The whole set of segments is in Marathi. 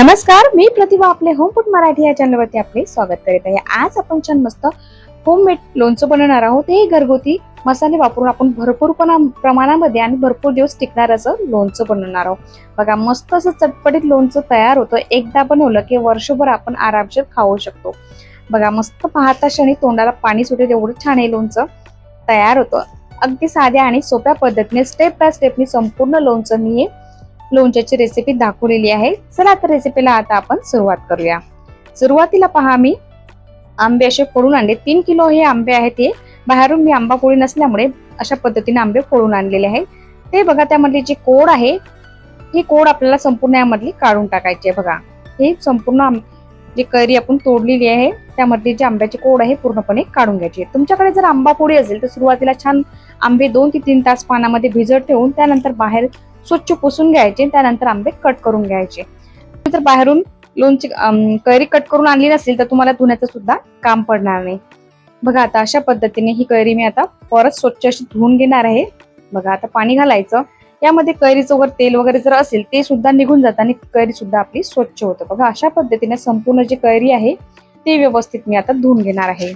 नमस्कार मी प्रतिभा आपले होमफूड मराठी या चॅनलवरती आपले स्वागत करीत आहे. आज आपण छान मस्त होममेड लोणचं बनवणार आहोत. हे घरगुती मसाले वापरून आपण भरपूर प्रमाणामध्ये आणि भरपूर दिवस टिकणार असं लोणचं बनवणार आहोत. बघा मस्त असं चटपटीत लोणचं तयार होतं. एकदा बनवलं की वर्षभर आपण आरामशीर खाऊ शकतो. बघा मस्त पाहता क्षणी तोंडाला पाणी सुटेल एवढं छान हे लोणचं तयार होतं. अगदी साध्या आणि सोप्या पद्धतीने स्टेप बाय स्टेपनी संपूर्ण लोणचं मी हे लोणच्याची रेसिपी दाखवलेली आहे. चला आता रेसिपीला आता आपण सुरुवात करूया. सुरुवातीला पहा मी आंबे असे फोडून आणले. तीन किलो हे आंबे आहेत ते बाहेरून मी आंबा पोळी नसल्यामुळे अशा पद्धतीने आंबे फोडून आणलेले आहेत. ते बघा त्यामधली जी कोड आहे ही कोड आपल्याला संपूर्ण यामधली काढून टाकायची आहे बघा. ही संपूर्ण जी कैरी आपण तोडलेली आहे त्यामधली जी आंब्याची कोड आहे पूर्णपणे काढून घ्यायची आहे. तुमच्याकडे जर आंबा पोळी असेल तर सुरुवातीला छान आंबे दोन ते तीन तास पाण्यामध्ये भिजत ठेवून त्यानंतर बाहेर स्वच्छ पुसून घ्यायचे त्यानंतर आंबे कट करून घ्यायचे. नंतर बाहेरून लोणची कैरी कट करून आणली नसेल तर तुम्हाला धुण्याचं सुद्धा काम पडणार नाही. बघा आता अशा पद्धतीने ही कैरी मी आता परत स्वच्छ अशी धुवून घेणार आहे. बघा आता पाणी घालायचं. यामध्ये कैरीचं वगैरे तेल वगैरे जर असेल ते सुद्धा निघून जातं आणि कैरी सुद्धा आपली स्वच्छ होतं. बघा अशा पद्धतीने संपूर्ण जी कैरी आहे ती व्यवस्थित मी आता धुवून घेणार आहे.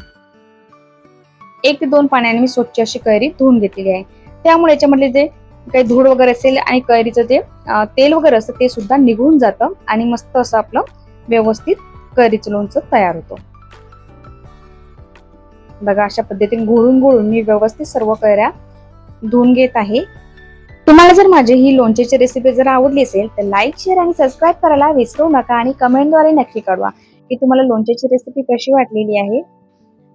एक ते दोन पाण्याने मी स्वच्छ अशी कैरी धुवून घेतलेली आहे. त्यामुळे याच्यामधले जे काही धूळ वगैरे असेल आणि कैरीचं जे तेल वगैरे असतं ते सुद्धा निघून जातं आणि मस्त असं आपलं व्यवस्थित कैरीचं लोणचं तयार होतं. बघा अशा पद्धतीने घोळून घोळून मी व्यवस्थित सर्व कैऱ्या धुवून घेत आहे. तुम्हाला जर माझी ही लोणच्याची रेसिपी जर आवडली असेल तर लाईक शेअर आणि सबस्क्राईब करायला विसरू नका आणि कमेंटद्वारे नक्की कळवा की तुम्हाला लोणच्याची रेसिपी कशी वाटलेली आहे.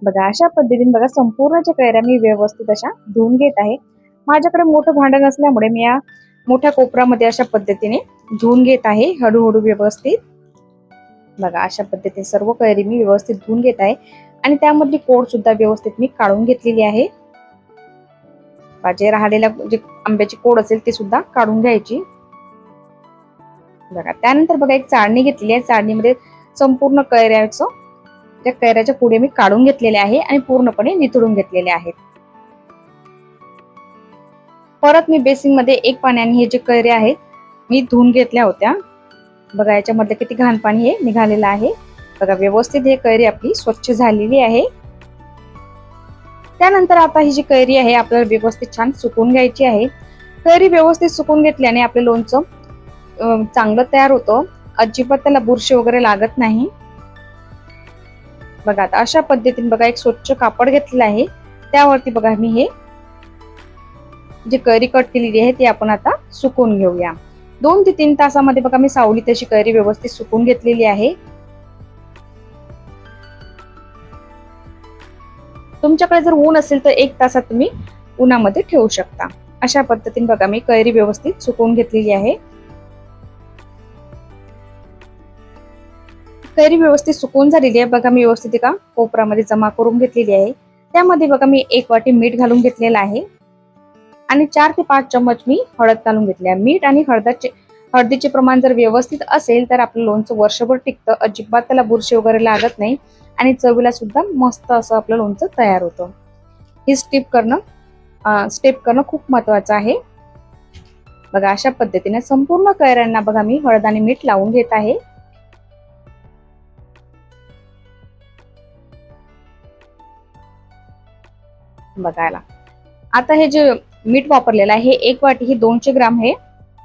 बघा अशा पद्धतीने बघा संपूर्ण ज्या कैऱ्या मी व्यवस्थित अशा धुवून घेत आहे. माझ्याकडे मोठं भांडण असल्यामुळे मी या मोठ्या कोपऱ्यामध्ये अशा पद्धतीने धुवून घेत आहे हळूहळू व्यवस्थित. बघा अशा पद्धतीने सर्व कैरी मी व्यवस्थित धुवून घेत आहे आणि त्यामधली कोड सुद्धा व्यवस्थित मी काढून घेतलेली आहे. जे राहिलेल्या जे आंब्याची कोड असेल ती सुद्धा काढून घ्यायची. बघा त्यानंतर बघा एक चाळणी घेतलेली आहे. चाळणीमध्ये संपूर्ण कैऱ्याचं त्या कैऱ्याच्या पुढे मी काढून घेतलेले आहे आणि पूर्णपणे निथळून घेतलेले आहेत. परत मी बेसिंगमध्ये एक पाण्याने हे जे कैरे आहेत मी धुवून घेतल्या होत्या. बघा याच्यामधलं किती घाण पाणी हे निघालेलं आहे. बघा व्यवस्थित हे कैरी आपली स्वच्छ झालेली आहे. त्यानंतर आता ही जी कैरी आहे आपल्याला व्यवस्थित छान सुकून घ्यायची आहे. कैरी व्यवस्थित सुकून घेतल्याने आपलं लोणचं चांगलं तयार होतं. अजिबात त्याला बुरशी वगैरे लागत नाही. बघा आता अशा पद्धतीने बघा एक स्वच्छ कापड घेतलेलं आहे. त्यावरती बघा मी हे जी कैरी कट केलेली आहे ती आपण आता सुकून घेऊया. दोन ते तीन तासामध्ये बघा मी सावली तशी कैरी व्यवस्थित सुकून घेतलेली आहे. तुमच्याकडे जर ऊन असेल तर एक तासात तुम्ही उन्हामध्ये ठेवू शकता. अशा पद्धतीने बघा मी कैरी व्यवस्थित सुकवून घेतलेली आहे. कैरी व्यवस्थित सुकवून झालेली आहे. बघा मी व्यवस्थित एका कोपरामध्ये जमा करून घेतलेली आहे. त्यामध्ये बघा मी एक वाटी मीठ घालून घेतलेलं आहे. आणि चार ते पाच चम्मच मी हळद घालून घेतली आहे. मीठ आणि हळदाचे हळदीचे प्रमाण जर व्यवस्थित असेल तर आपलं लोणचं वर्षभर टिकतं. अजिबात त्याला बुरशी वगैरे लागत नाही. आणि चवीला सुद्धा मस्त असं आपलं लोणचं तयार होतं. ही स्टेप करणं स्टेप करणं खूप महत्वाचं आहे. बघा अशा पद्धतीने संपूर्ण कैऱ्यांना बघा मी हळद आणि मीठ लावून घेत आहे. बघायला. आता हे जे मीठ वापरलेलं आहे. हे एक वाटी ही दोनशे ग्राम हे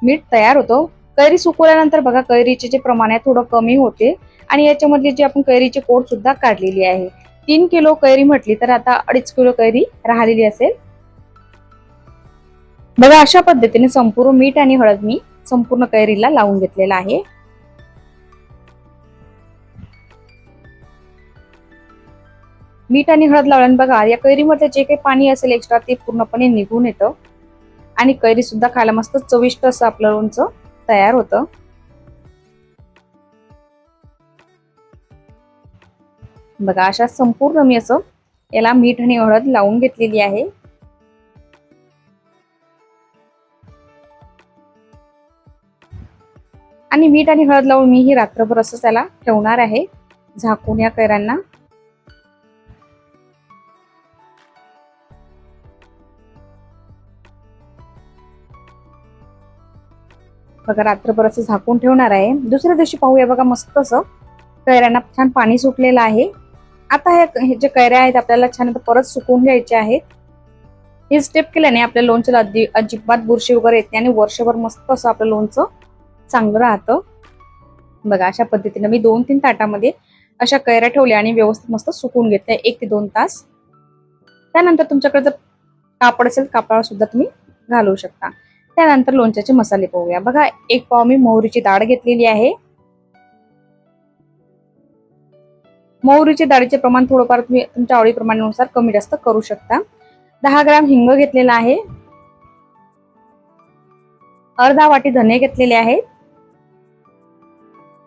मीठ तयार होतं. कैरी सुकवल्यानंतर बघा कैरीचे जे प्रमाण आहे थोडं कमी होते. आणि याच्यामधली जी आपण कैरीची कोड सुद्धा काढलेली आहे. तीन किलो कैरी म्हटली तर आता अडीच किलो कैरी राहिलेली असेल. बघा अशा पद्धतीने संपूर्ण मीठ आणि हळद मी संपूर्ण कैरीला लावून घेतलेला आहे. मीठ आणि हळद लावल्याने बघा या कैरीमध्ये जे काही पाणी असेल एक्स्ट्रा ते पूर्णपणे निघून येतं. आणि कैरी सुद्धा खायला मस्त चविष्ट असं आपलं लोणचं तयार होतं. बघा अशा संपूर्ण मी असं याला मीठ आणि हळद लावून घेतलेली आहे. आणि मीठ आणि हळद लावून मी ही रात्रभर असं त्याला ठेवणार आहे झाकून या कैऱ्यांना. बघा रात्रभर असं झाकून ठेवणार आहे. दुसऱ्या दिवशी पाहूया बघा मस्त असं कैऱ्यांना छान पाणी सुटलेलं आहे. आता हे जे कैऱ्या आहेत आपल्याला छान आता परत सुकून घ्यायचे आहेत. ही स्टेप केल्याने आपल्या लोणच्याला अगदी अजिबात बुरशी वगैरे येते आणि वर्षभर मस्त असं आपलं लोणचं चांगलं राहतं. बघा अशा पद्धतीने मी दोन तीन ताटामध्ये अशा कैऱ्या ठेवल्या आणि व्यवस्थित मस्त सुकून घेतल्या एक ते दोन तास. त्यानंतर तुमच्याकडे जर कापड असेल कापडावर सुद्धा तुम्ही घालवू शकता. त्यानंतर लोणच्याचे मसाले पाहूया. बघा एक पाव मी मोहरीची डाळ घेतलेली आहे. मोहरीच्या डाळीचे प्रमाण थोडंफार तुम्ही तुमच्या आवडीप्रमाणानुसार कमी जास्त करू शकता. दहा ग्राम हिंग घेतलेला आहे. अर्धा वाटी धने घेतलेले आहेत.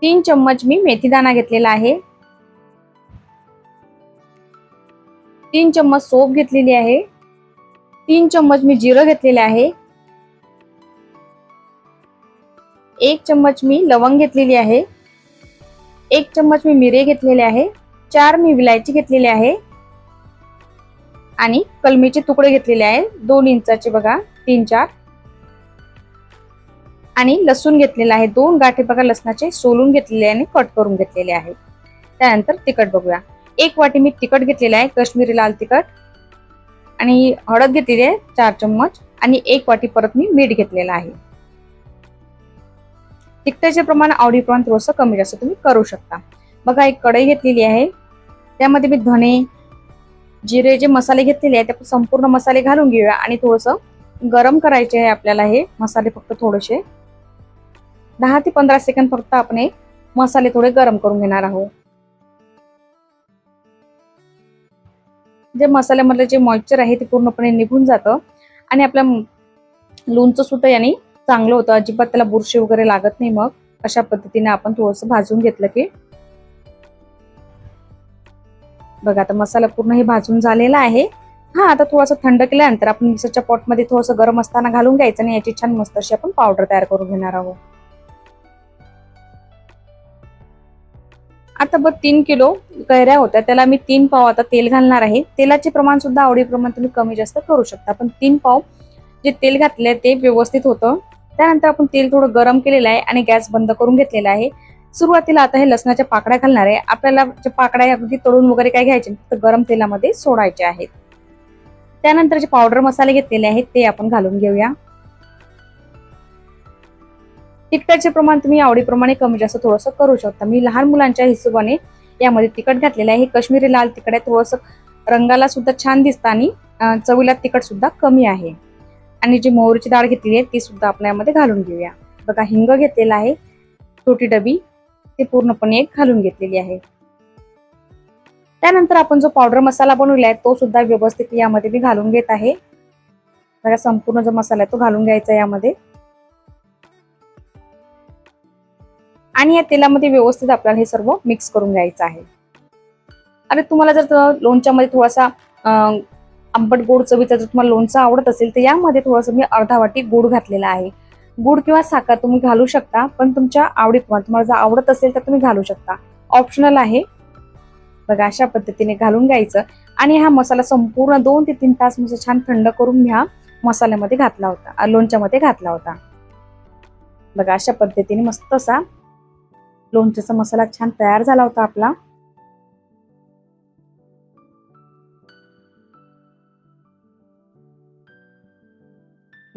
तीन चम्मच मी मेथीदाणा घेतलेला आहे. तीन चम्मच सोप घेतलेली आहे. तीन चम्मच मी जिरं घेतलेले आहे. एक चम्मच मी लवंग घेतलेली आहे. एक चम्मच मी मिरे घेतलेले आहे. चार मी विलायची घेतलेली आहे. आणि कलमीचे तुकडे घेतलेले आहे. दोन इंचाचे बघा तीन चार. आणि लसूण घेतलेला आहे. दोन गाठी बघा लसणाचे सोलून घेतलेले आहे आणि कट करून घेतलेले आहे. त्यानंतर तिखट बघूया. एक वाटी मी तिखट घेतलेलं आहे. कश्मीरी लाल तिखट. आणि हळद घेतलेली आहे. चार चम्मच. आणि एक वाटी परत मी मीठ घेतलेलं आहे. तिखटाचे प्रमाण आवडीप्रमाणे थोडंसं कमी जास्त तुम्ही करू शकता. बघा एक कढई घेतलेली आहे. त्यामध्ये मी धने जिरे जे मसाले घेतलेले आहेत ते संपूर्ण मसाले घालून घेऊया आणि थोडंसं गरम करायचे आहे आपल्याला हे मसाले फक्त थोडेसे. दहा ते पंधरा सेकंद फक्त आपण मसाले थोडे गरम करून घेणार आहोत. जे मसाल्यामधलं जे मॉइश्चर आहे ते पूर्णपणे निघून जातं. आणि आपलं लोणचं सुद्धा याने चांगलं होतं. अजिबात त्याला बुरशी वगैरे लागत नाही मग. अशा पद्धतीने आपण थोडस भाजून घेतलं की. बघा आता मसाला पूर्ण हे भाजून झालेला आहे. हा आता थोडासा थंड केल्यानंतर आपण मिक्सरच्या पॉटमध्ये थोडंसं गरम असताना घालून घ्यायचं आणि याची छान मस्त अशी आपण पावडर तयार करून घेणार आहोत. आता बघ तीन किलो कैऱ्या होत्या. त्याला मी तीन पाव आता तेल घालणार आहे. तेलाचे प्रमाण सुद्धा आवडीप्रमाण तुम्ही कमी जास्त करू शकता. पण तीन पाव जे तेल घातले ते व्यवस्थित होतं. त्यानंतर आपण तेल थोडं गरम केलेलं आहे आणि गॅस बंद करून घेतलेला आहे. सुरुवातीला आता हे लसणाच्या पाकड्या घालणार आहे. आपल्याला जे पाकड्या अगदी तळून वगैरे काय घ्यायचे तर गरम तेलामध्ये सोडायचे आहेत. त्यानंतर जे पावडर मसाले घेतलेले आहेत ते आपण घालून घेऊया. तिखटाचे प्रमाण तुम्ही आवडीप्रमाणे कमी जास्त थोडंसं करू शकता. मी लहान मुलांच्या हिशोबाने यामध्ये तिखट घातलेलं आहे. हे काश्मीरी लाल तिखट आहे. थोडंसं रंगाला सुद्धा छान दिसतं आणि चवीला तिखट सुद्धा कमी आहे. आणि जी मोहरीची डाळ घेतलेली आहे ती सुद्धा आपण यामध्ये घालून घेऊया. बघा हिंग घेतलेला आहे छोटी डबी ते पूर्णपणे एक घालून घेतलेली आहे. त्यानंतर आपण जो पावडर मसाला बनवला आहे तो सुद्धा व्यवस्थित यामध्ये मी घालून घेत आहे. बघा संपूर्ण जो मसाला आहे तो घालून घ्यायचा यामध्ये. आणि या तेलामध्ये व्यवस्थित आपल्याला हे सर्व मिक्स करून घ्यायचं आहे. आणि तुम्हाला जर लोणच्यामध्ये थोडासा आंबट गोड चवीचा जर तुम्हाला लोणचं आवडत असेल तर यामध्ये थोडंसं मी अर्धा वाटी गुड घातलेला आहे. गुड किंवा साखर तुम्ही घालू शकता पण तुमच्या आवडीप्रमाणे तुम्हाला जर आवडत असेल तर तुम्ही घालू शकता. ऑप्शनल आहे. बघा अशा पद्धतीने घालून घ्यायचं. आणि हा मसाला संपूर्ण दोन ते तीन तास म्हणजे छान थंड करून ह्या मसाल्यामध्ये घातला होता लोणच्यामध्ये घातला होता. बघा अशा पद्धतीने मस्त असा लोणच्याचा मसाला छान तयार झाला होता आपला.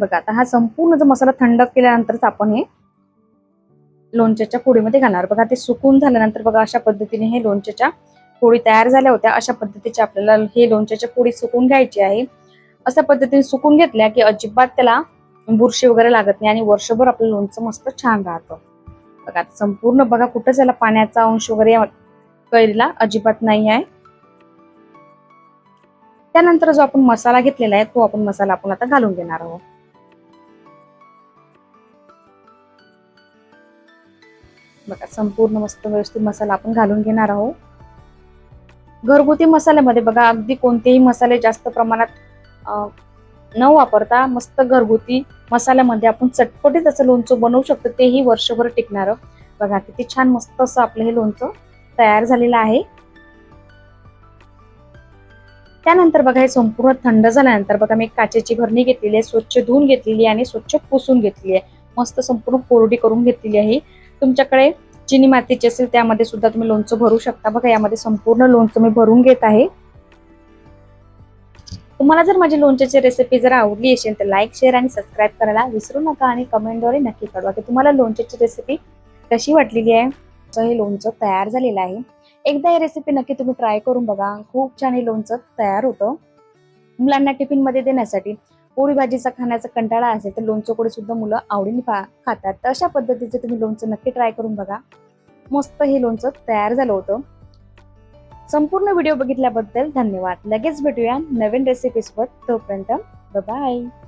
बघा आता हा संपूर्ण जो मसाला थंड केल्यानंतरच आपण हे लोणच्याच्या पोळीमध्ये घालणार. बघा ते सुकून झाल्यानंतर बघा अशा पद्धतीने हे लोणच्याच्या पोळी तयार झाल्या होत्या. अशा पद्धतीचे आपल्याला हे लोणच्याच्या पोळी सुकून घ्यायची आहे. अशा पद्धतीने सुकून घेतल्या की अजिबात त्याला बुरशी वगैरे लागत नाही आणि वर्षभर आपलं लोणचं मस्त छान राहतं. बघा संपूर्ण बघा कुठंच याला पाण्याचा अंश वगैरे कैरीला अजिबात नाही आहे. त्यानंतर जो आपण मसाला घेतलेला आहे तो आपण मसाला आपण आता घालून घेणार आहोत. बघा संपूर्ण मस्त व्यवस्थित मसाला आपण घालून घेणार आहोत. घरगुती मसाल्यामध्ये बघा अगदी कोणतेही मसाले जास्त प्रमाणात न वापरता मस्त घरगुती मसाल्यामध्ये आपण चटपटीत असं लोणचं बनवू शकतो तेही वर्षभर टिकणारं. बघा किती छान मस्त असं आपलं हे लोणचं तयार झालेलं आहे. त्यानंतर बघा हे संपूर्ण थंड झाल्यानंतर बघा मी काचेची भरणी घेतलेली आहे स्वच्छ धुवून घेतलेली आहे आणि स्वच्छ पुसून घेतलेली आहे. मस्त संपूर्ण कोरडी करून घेतलेली आहे तुमच्याकडे चिनी मातीची असेल त्यामध्ये सुद्धा तुम्ही लोणचं भरू शकता. बघा यामध्ये संपूर्ण लोणचं मी भरून घेत आहे. तुम्हाला जर माझी लोणच्याची रेसिपी जर आवडली असेल तर लाईक शेअर आणि सबस्क्राईब करायला विसरू नका आणि कमेंटद्वारे नक्की कळवा की तुम्हाला लोणच्याची रेसिपी कशी वाटलेली आहे. तर हे लोणचं तयार झालेलं आहे. एकदा ही रेसिपी नक्की तुम्ही ट्राय करून बघा. खूप छान हे लोणचं तयार होतं. मुलांना टिफिनमध्ये देण्यासाठी पोळी भाजीचा खाण्याचा कंटाळा असेल तर लोणचं कोळी सुद्धा मुलं आवडीने खा- खातात. तर अशा पद्धतीचं तुम्ही लोणचं नक्की ट्राय करून बघा. मस्त हे लोणचं तयार झालं होतं. संपूर्ण व्हिडिओ बघितल्याबद्दल धन्यवाद. लगेच भेटूया नवीन रेसिपीसवर तोपर्यंत बाय